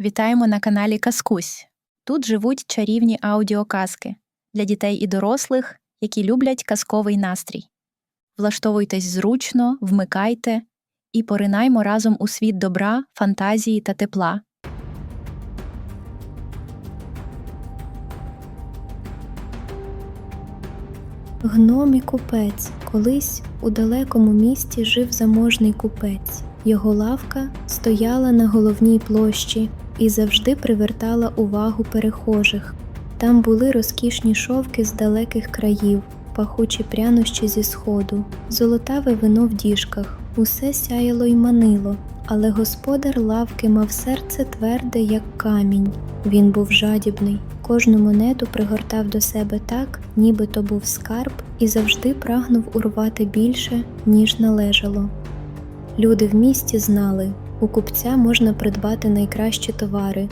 Вітаємо на каналі Казкусь. Тут живуть чарівні аудіоказки для дітей і дорослих, які люблять казковий настрій. Влаштовуйтесь зручно, вмикайте і поринаймо разом у світ добра, фантазії та тепла. Гном і купець. Колись у далекому місті жив заможний купець. Його лавка стояла на головній площі і завжди привертала увагу перехожих. Там були розкішні шовки з далеких країв, пахучі прянощі зі сходу, золотаве вино в діжках. Усе сяяло й манило, але господар лавки мав серце тверде, як камінь. Він був жадібний, кожну монету пригортав до себе так, ніби то був скарб, і завжди прагнув урвати більше, ніж належало. Люди в місті знали, у купця можна придбати найкращі товари,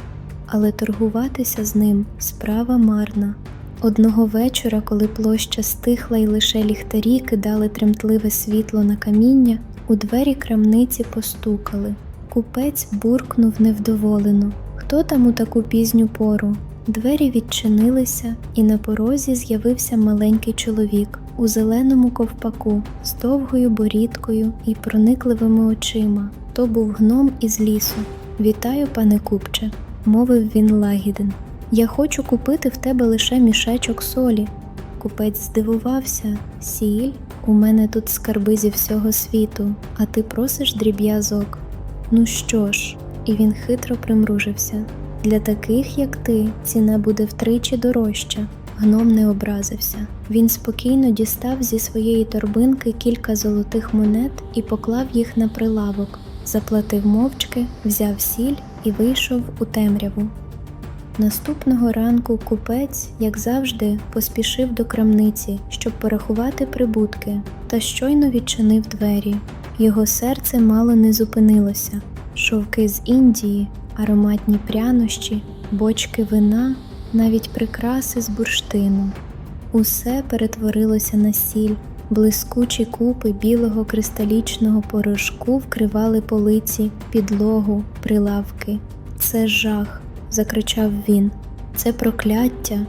але торгуватися з ним справа марна. Одного вечора, коли площа стихла і лише ліхтарі кидали тремтливе світло на каміння, у двері крамниці постукали. Купець буркнув невдоволено. Хто там у таку пізню пору? Двері відчинилися, і на порозі з'явився маленький чоловік у зеленому ковпаку з довгою борідкою і проникливими очима. То був гном із лісу. Вітаю, пане купче, мовив він лагіден. Я хочу купити в тебе лише мішечок солі. Купець здивувався сіль, у мене тут скарби зі всього світу, а ти просиш дріб'язок. Ну що ж, і він хитро примружився. Для таких, як ти, ціна буде втричі дорожча. Гном не образився. Він спокійно дістав зі своєї торбинки кілька золотих монет і поклав їх на прилавок, заплатив мовчки, взяв сіль і вийшов у темряву. Наступного ранку купець, як завжди, поспішив до крамниці, щоб порахувати прибутки, та щойно відчинив двері. Його серце мало не зупинилося. Шовки з Індії, ароматні прянощі, бочки вина, навіть прикраси з бурштину. Усе перетворилося на сіль. Блискучі купи білого кристалічного порошку вкривали полиці, підлогу, прилавки. Це жах закричав він. Це прокляття.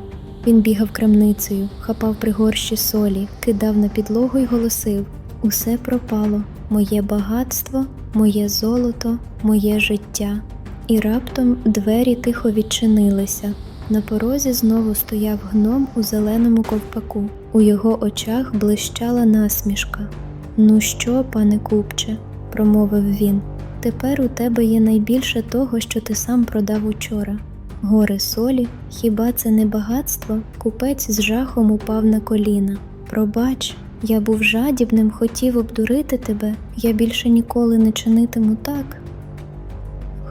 Він бігав крамницею, хапав пригорщі солі, кидав на підлогу й голосив: Усе пропало, моє багатство, моє золото, моє життя. І раптом двері тихо відчинилися. На порозі знову стояв гном у зеленому ковпаку. У його очах блищала насмішка. Ну що, пане купче, промовив він. Тепер у тебе є найбільше того, що ти сам продав учора. Гори солі, хіба це не багатство? Купець з жахом упав на коліна. Пробач, я був жадібним, хотів обдурити тебе, я більше ніколи не чинитиму так.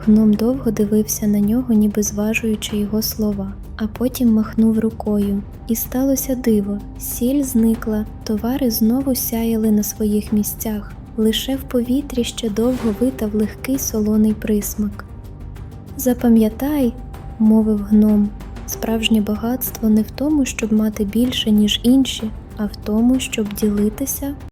Гном довго дивився на нього, ніби зважуючи його слова, а потім махнув рукою. І сталося диво: сіль зникла, товари знову сяяли на своїх місцях. Лише в повітрі ще довго витав легкий солоний присмак. Запам'ятай, мовив гном, справжнє багатство не в тому, щоб мати більше, ніж інші, а в тому, щоб ділитися